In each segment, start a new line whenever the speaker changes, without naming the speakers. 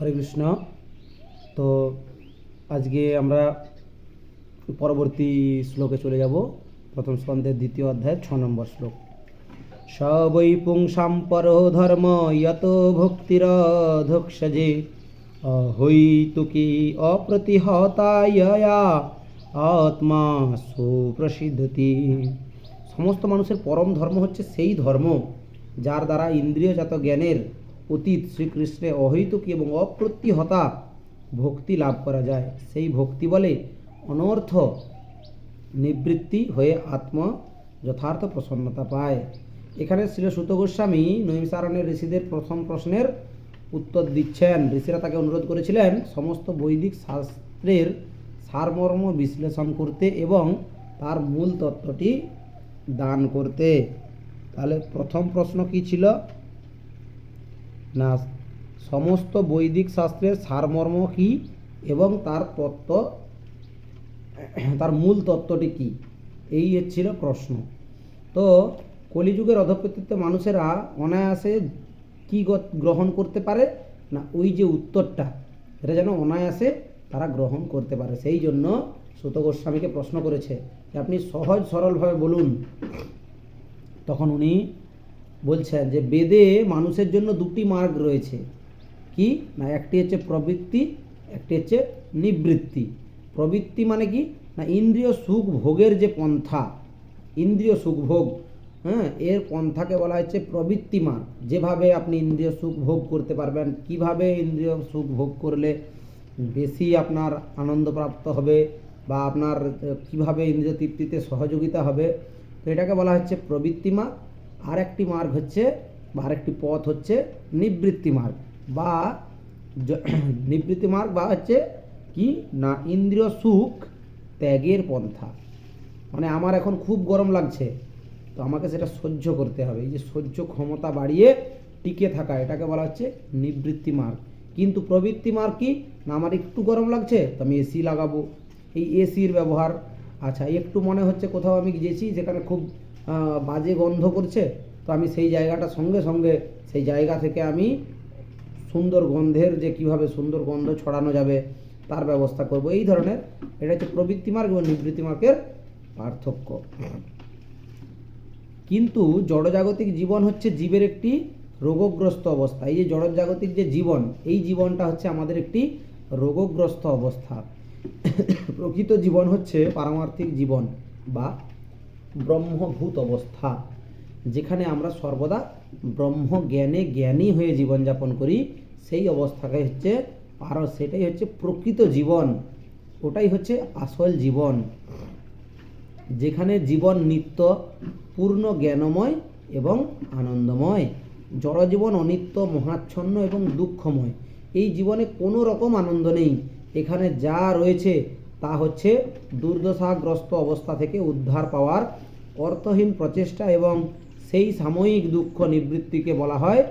হরে কৃষ্ণ। তো আজকে আমরা পরবর্তী শ্লোকে চলে যাব। প্রথম স্কন্ধের দ্বিতীয় অধ্যায়, ছ নম্বর শ্লোক। স বৈ পুংসাম পরো ধর্ম যত ভক্তিরধক্ষজে। হৈতুকি অপ্রতিহতায়া আত্মা সুপ্রসিদ্ধতি। সমস্ত মানুষের পরম ধর্ম হচ্ছে সেই ধর্ম যার দ্বারা ইন্দ্রিয়জাত জ্ঞানের অতীত শ্রীকৃষ্ণে অহৈতুকী এবং অপ্রতিহতা ভক্তি লাভ করা যায়। সেই ভক্তি বলে অনর্থ নিবৃত্তি হয়ে আত্ম যথার্থ প্রসন্নতা পায়। এখানে শ্রী সুত গোস্বামী নৈমিসারণের ঋষিদের প্রথম প্রশ্নের উত্তর দিচ্ছেন। ঋষিরা তাকে অনুরোধ করেছিলেন, সমস্ত বৈদিক শাস্ত্রের সারমর্ম বিশ্লেষণ করতে এবং তার মূল তত্ত্বটি দান করতে। তাহলে প্রথম প্রশ্ন কি ছিল? না, সমস্ত বৈদিক শাস্ত্রের সারমর্ম কি এবং তার তত্ত্ব, তার মূল তত্ত্বটি কি? এই ছিল প্রশ্ন। তো, কলিযুগের অধপতিত্ব মানুষেরা অনায়াসে কি গ্রহণ করতে পারে? না, ওই যে উত্তরটা, এটা যেন অনায়াসে তারা গ্রহণ করতে পারে। সেই জন্য সুত গোস্বামীকে প্রশ্ন করেছে যে, আপনি সহজ সরলভাবে বলুন। তখন উনি বলছেন যে বেদে মানুষের জন্য দুটি মার্গ রয়েছে। কি? না, একটি হচ্ছে প্রবৃত্তি, একটি হচ্ছে নিবৃত্তি। প্রবৃত্তি মানে কি? না, ইন্দ্রিয় সুখ ভোগের যে পন্থা, ইন্দ্রিয় সুখ ভোগ হ্যাঁ এর পন্থাকে বলা হচ্ছে প্রবৃত্তি মার্গ। যেভাবে আপনি ইন্দ্রিয় সুখ ভোগ করতে পারবেন, কীভাবে ইন্দ্রিয় সুখ ভোগ করলে বেশি আপনার আনন্দ প্রাপ্ত হবে বা আপনার, কীভাবে ইন্দ্রিয় তৃপ্তিতে সহযোগিতা হবে, তো এটাকে বলা হচ্ছে প্রবৃত্তি মার্গ। আর একটি মার্গ হচ্ছে বা আরেকটি পথ হচ্ছে নিবৃত্তি মার্গ বা নিবৃত্তি মার্গ বা হচ্ছে কি? না ইন্দ্রিয় সুখ ত্যাগের পন্থা। মানে আমার এখন খুব গরম লাগছে, তো আমাকে সেটা সহ্য করতে হবে। এই যে সহ্য ক্ষমতা বাড়িয়ে টিকে থাকা, এটাকে বলা হচ্ছে নিবৃত্তি মার্গ। কিন্তু প্রবৃত্তি মার্গ কি? না আমার একটু গরম লাগছে, তো আমি এসি লাগাবো। এই এসির ব্যবহার আচ্ছা একটু মনে হচ্ছে কোথাও আমি গেছি যেখানে খুব বাজে গন্ধ করছে, তো আমি সেই জায়গাটা সঙ্গে সঙ্গে, সেই জায়গা থেকে আমি সুন্দর গন্ধের যে কীভাবে সুন্দর গন্ধ ছড়ানো যাবে, তার ব্যবস্থা করব। এই ধরনের, এটা হচ্ছে প্রবৃত্তি মার্গ এবং নিবৃত্তি মার্গের পার্থক্য। কিন্তু জড়জাগতিক জীবন হচ্ছে জীবের একটি রোগগ্রস্ত অবস্থা। এই যে জড়জাগতিক যে জীবন, এই জীবনটা হচ্ছে আমাদের একটি রোগগ্রস্ত অবস্থা। প্রকৃত জীবন হচ্ছে পারমার্থিক জীবন বা ব্রহ্মভূত অবস্থা যেখানে আমরা সর্বদা ব্রহ্ম জ্ঞানে জ্ঞানী হয়ে জীবনযাপন করি, সেই অবস্থাকে হচ্ছে আর সেটাই হচ্ছে প্রকৃত জীবন, ওটাই হচ্ছে আসল জীবন, যেখানে জীবন নিত্য, পূর্ণ জ্ঞানময় এবং আনন্দময়, জড়জীবন অনিত্য, মহাচ্ছন্ন এবং দুঃখময়, এই জীবনে কোনো রকম আনন্দ নেই, এখানে যা রয়েছে তা হচ্ছে দুর্দশাগ্রস্ত অবস্থা থেকে উদ্ধার পাওয়ার অর্থহীন প্রচেষ্টা এবং সেই সাময়িক দুঃখ নিবৃত্তিকে বলা হয়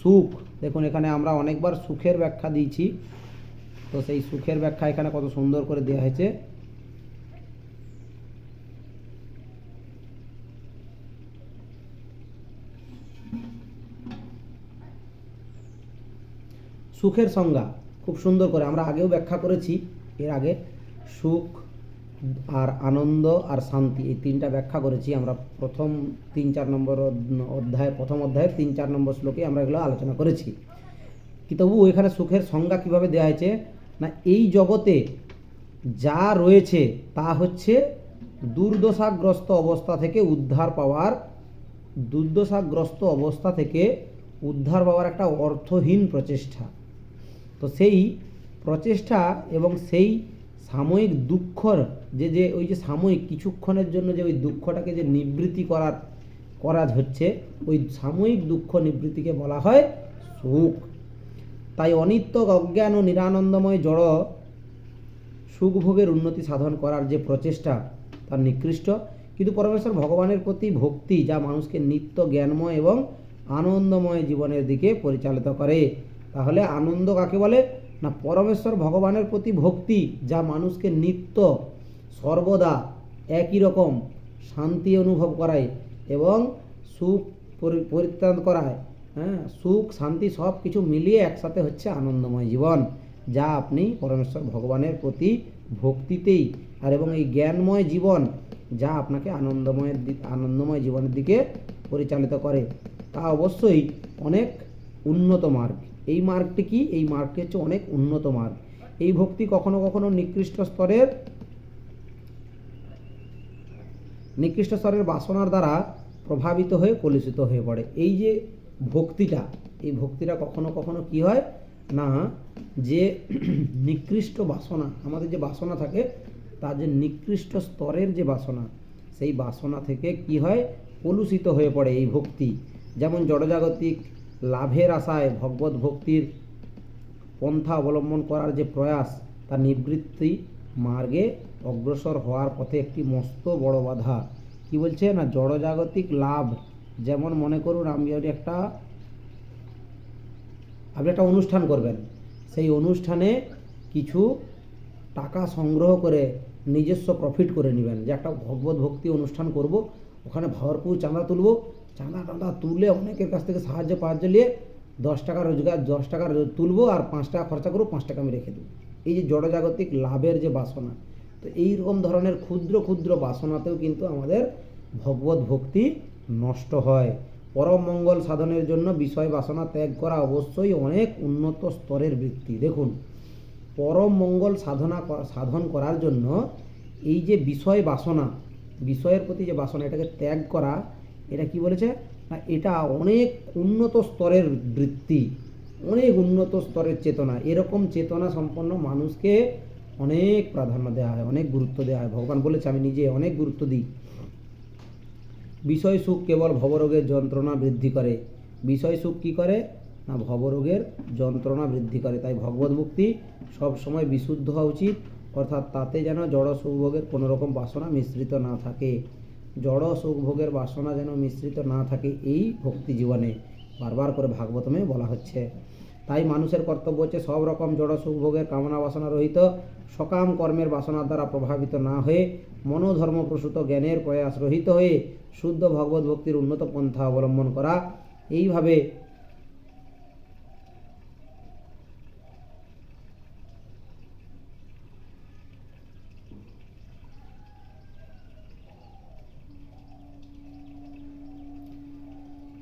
সুখ। দেখুন, এখানে আমরা অনেকবার সুখের ব্যাখ্যা দিয়েছি। তো সেই সুখের ব্যাখ্যা এখানে কত সুন্দর করে দেওয়া হয়েছে। সুখের সংজ্ঞা, খুব সুন্দর করে আমরা আগেও ব্যাখ্যা করেছি, এর আগে। সুখ আর আনন্দ আর শান্তি, এই তিনটা ব্যাখ্যা করেছি আমরা। প্রথম তিন চার নম্বর অধ্য- অধ্যায়, প্রথম অধ্যায়ের তিন চার নম্বর শ্লোকে আমরা এগুলো আলোচনা করেছি। কি তবু এখানে সুখের সংজ্ঞা কীভাবে দেওয়া হয়েছে? না, এই জগতে যা রয়েছে তা হচ্ছে দুর্দশাগ্রস্ত অবস্থা থেকে উদ্ধার পাওয়ার, দুর্দশাগ্রস্ত অবস্থা থেকে উদ্ধার পাওয়ার একটা অর্থহীন প্রচেষ্টা। তো সেই প্রচেষ্টা এবং সেই সাময়িক দুঃখর যে যে ওই যে সাময়িক কিছুক্ষণের জন্য যে ওই দুঃখটাকে যে নিবৃত্তি করার করা হচ্ছে, ওই সাময়িক দুঃখ নিবৃত্তিকে বলা হয় সুখ। তাই অনিত্য অজ্ঞান ও নিরানন্দময় জড় সুখভোগের উন্নতি সাধন করার যে প্রচেষ্টা তার নিকৃষ্ট। কিন্তু পরমেশ্বর ভগবানের প্রতি ভক্তি যা মানুষকে নিত্য জ্ঞানময় এবং আনন্দময় জীবনের দিকে পরিচালিত করে। তাহলে আনন্দ কাকে বলে? না, পরমেশ্বর ভগবানের প্রতি ভক্তি যা মানুষকে নিত্য, সর্বদা একই রকম শান্তি অনুভব করায় এবং সুখ পরি- পরিত্রাণ করায়। হ্যাঁ সুখ, শান্তি সব কিছু মিলিয়ে একসাথে হচ্ছে আনন্দময় জীবন, যা আপনি পরমেশ্বর ভগবানের প্রতি ভক্তিতেই আর এবং এই জ্ঞানময় জীবন যা আপনাকে আনন্দময়ের দিক আনন্দময় জীবনের দিকে পরিচালিত করে। তা অবশ্যই অনেক উন্নত মার্গ। এই মার্গটি কি? এই মার্গটি হচ্ছে অনেক উন্নত মার্গ এই ভক্তি কখনো কখনো নিকৃষ্ট স্তরের নিকৃষ্ট স্তরের বাসনার দ্বারা প্রভাবিত হয়ে কলুষিত হয়ে পড়ে। এই যে ভক্তিটা, এই ভক্তিটা কখনো কখনো কি হয়? না, যে নিকৃষ্ট বাসনা, আমাদের যে বাসনা থাকে, তার যে নিকৃষ্ট স্তরের যে বাসনা, সেই বাসনা থেকে কি হয়? কলুষিত হয়ে পড়ে এই ভক্তি। যেমন জড়জাগতিক লাভের আশায় ভগবত ভক্তির পন্থা অবলম্বন করার যে প্রয়াস, তা নিবৃত্তি মার্গে অগ্রসর হওয়ার পথে একটি মস্ত বড় বাধা। কি বলছে? না, জড়জাগতিক লাভ। যেমন মনে করুন, আমি যদি একটা, আপনি একটা অনুষ্ঠান করবেন। সেই অনুষ্ঠানে কিছু টাকা সংগ্রহ করে নিজস্ব প্রফিট করে নেবেন। যে একটা ভগবত ভক্তি অনুষ্ঠান করব, ওখানে ভরপুর চাঁদা তুলব চাঁদা টাঁদা তুলে অনেকের কাছ থেকে সাহায্য পাহায্য নিয়ে দশ টাকা রোজগার, দশ টাকা তুলবো আর পাঁচ টাকা খরচা করব, পাঁচ টাকা আমি রেখে দেবো। এই যে জড়জাগতিক লাভের যে বাসনা, তো এই রকম ধরনের ক্ষুদ্র ক্ষুদ্র বাসনাতেও কিন্তু আমাদের ভগবত ভক্তি নষ্ট হয়। পরম মঙ্গল সাধনের জন্য বিষয় বাসনা ত্যাগ করা অবশ্যই অনেক উন্নত স্তরের বৃত্তি। দেখুন, পরম মঙ্গল সাধনা সাধন করার জন্য এই যে বিষয় বাসনা, বিষয়ের প্রতি যে বাসনা, এটাকে ত্যাগ করা এটা কি বলেছে? না, এটা অনেক উন্নত স্তরের বৃত্তি, অনেক উন্নত স্তরের চেতনা। এরকম চেতনা সম্পন্ন মানুষকে অনেক প্রাধান্য দেওয়া হয়, অনেক গুরুত্ব দেওয়া হয়। ভগবান বলেছে, আমি নিজে অনেক গুরুত্ব দিই। বিষয় সুখ কেবল ভবরোগের যন্ত্রণা বৃদ্ধি করে। বিষয় সুখ কী করে? না, ভবরোগের যন্ত্রণা বৃদ্ধি করে। তাই ভগবত মুক্তি সবসময় বিশুদ্ধ হওয়া উচিত, অর্থাৎ তাতে যেন জড় সুখভোগের কোনো রকম বাসনা মিশ্রিত না থাকে। জড় সুখ ভোগের বাসনা যেন মিশ্রিত না থাকে, এই ভক্তি জীবনে বারবার করে ভাগবতমে বলা হচ্ছে। তাই মানুষের কর্তব্য হচ্ছে সব রকম জড় সুখ ভোগের কামনা বাসনা রহিত, সকাম কর্মের বাসনার দ্বারা প্রভাবিত না হয়ে, মনোধর্ম প্রসূত জ্ঞানের প্রয়াস রহিত হয়ে, শুদ্ধ ভগবত ভক্তির উন্নত পন্থা অবলম্বন করা। এইভাবে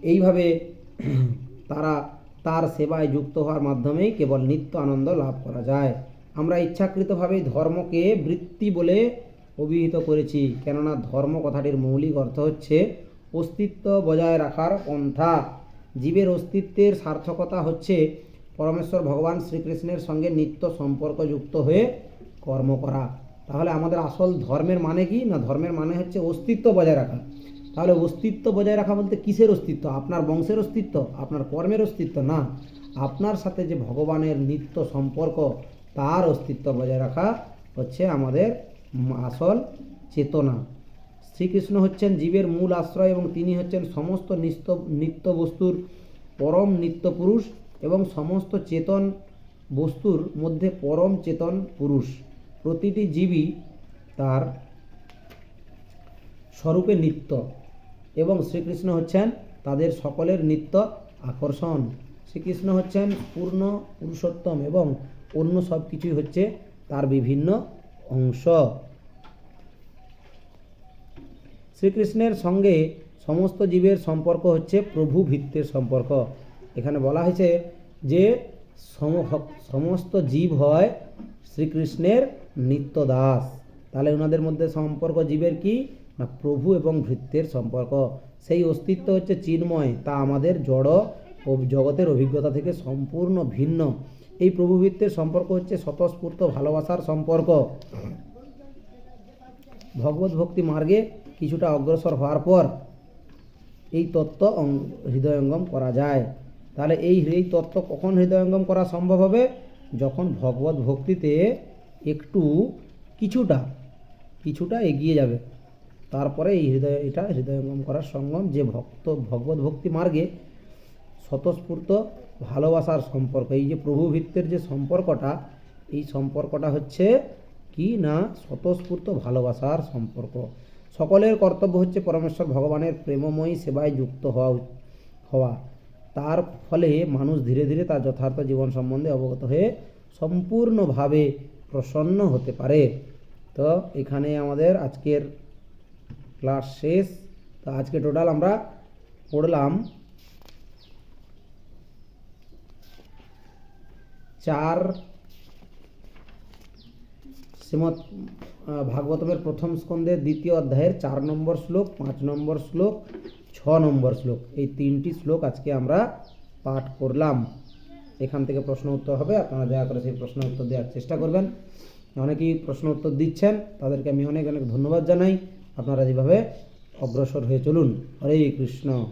এইভাবে তারা তার সেবায় যুক্ত হওয়ার মাধ্যমেই কেবল নিত্য আনন্দ লাভ করা যায়। আমরা ইচ্ছাকৃতভাবেই ধর্মকে বৃত্তি বলে অভিহিত করেছি, কেননা ধর্ম কথাটির মৌলিক অর্থ হচ্ছে অস্তিত্ব বজায় রাখার পন্থা। জীবের অস্তিত্বের সার্থকতা হচ্ছে পরমেশ্বর ভগবান শ্রীকৃষ্ণের সঙ্গে নিত্য সম্পর্কযুক্ত হয়ে কর্ম করা। তাহলে আমাদের আসল ধর্মের মানে কি? না, ধর্মের মানে হচ্ছে অস্তিত্ব বজায় রাখা। তাহলে অস্তিত্ব বজায় রাখা বলতে কিসের অস্তিত্ব? আপনার বংশের অস্তিত্ব? আপনার কর্মের অস্তিত্ব? না। আপনার সাথে যে ভগবানের নিত্য সম্পর্ক, তার অস্তিত্ব বজায় রাখা হচ্ছে আমাদের আসল চেতনা। শ্রীকৃষ্ণ হচ্ছেন জীবের মূল আশ্রয় এবং তিনি হচ্ছেন সমস্ত নিত্য নিত্য বস্তুর পরম নিত্য পুরুষ এবং সমস্ত চেতন বস্তুর মধ্যে পরম চেতন পুরুষ। প্রতিটি জীবই তার স্বরূপে নিত্য। এবং শ্রীকৃষ্ণ হচ্ছেন তাদের সকলের নিত্য আকর্ষণ। শ্রীকৃষ্ণ হচ্ছেন পূর্ণ পুরুষোত্তম এবং অন্য সব কিছুই হচ্ছে তার বিভিন্ন অংশ। শ্রীকৃষ্ণের সঙ্গে সমস্ত জীবের সম্পর্ক হচ্ছে প্রভু ভিত্তের সম্পর্ক। এখানে বলা হয়েছে যে সম- সমস্ত জীব হয় শ্রীকৃষ্ণের নিত্য দাস তাহলে ওনাদের মধ্যে সম্পর্ক জীবের কি? প্রভু এবং ভৃত্যের সম্পর্ক। সেই অস্তিত্ব হচ্ছে চিন্ময়, তা আমাদের জড় ও জগতের অভিজ্ঞতা থেকে সম্পূর্ণ ভিন্ন। এই প্রভু ভৃত্যের সম্পর্ক হচ্ছে স্বতঃস্ফূর্ত ভালোবাসার সম্পর্ক। ভগবত ভক্তি মার্গে কিছুটা অগ্রসর হওয়ার পর এই তত্ত্ব হৃদয়ঙ্গম করা যায়। তাহলে এই এই তত্ত্ব কখন হৃদয়ঙ্গম করা সম্ভব হবে? যখন ভগবত ভক্তিতে একটু, কিছুটা কিছুটা এগিয়ে যাবে। তারপরে এই হৃদয়, এটা হৃদয়ঙ্গম করার সঙ্গম যে ভক্ত, ভগবত ভক্তি মার্গে স্বতঃস্ফূর্ত ভালোবাসার সম্পর্ক। এই যে প্রভু ভিত্তের যে সম্পর্কটা, এই সম্পর্কটা হচ্ছে কি না? স্বতঃস্ফূর্ত ভালোবাসার সম্পর্ক। সকলের কর্তব্য হচ্ছে পরমেশ্বর ভগবানের প্রেমময়ী সেবায় যুক্ত হওয়া হওয়া। তার ফলে মানুষ ধীরে ধীরে তার যথার্থ জীবন সম্বন্ধে অবগত হয়ে সম্পূর্ণভাবে প্রসন্ন হতে পারে। তো এখানে আমাদের আজকের ক্লাস শেষ। তো আজকে টোটাল আমরা পড়লাম চার শ্রীমৎ ভাগবতমের প্রথম স্কন্ধের দ্বিতীয় অধ্যায়ের চার নম্বর শ্লোক, পাঁচ নম্বর শ্লোক, ছ নম্বর শ্লোক। এই তিনটি শ্লোক আজকে আমরা পাঠ করলাম। এখান থেকে প্রশ্ন উত্তর হবে। আপনারা দয়া করে সেই প্রশ্ন উত্তর দেওয়ার চেষ্টা করবেন। অনেকেই প্রশ্ন উত্তর দিচ্ছেন। তাদেরকে আমি অনেক অনেক ধন্যবাদ জানাই। আপনারা যেভাবে অগ্রসর হয়ে চলুন। হরে কৃষ্ণ।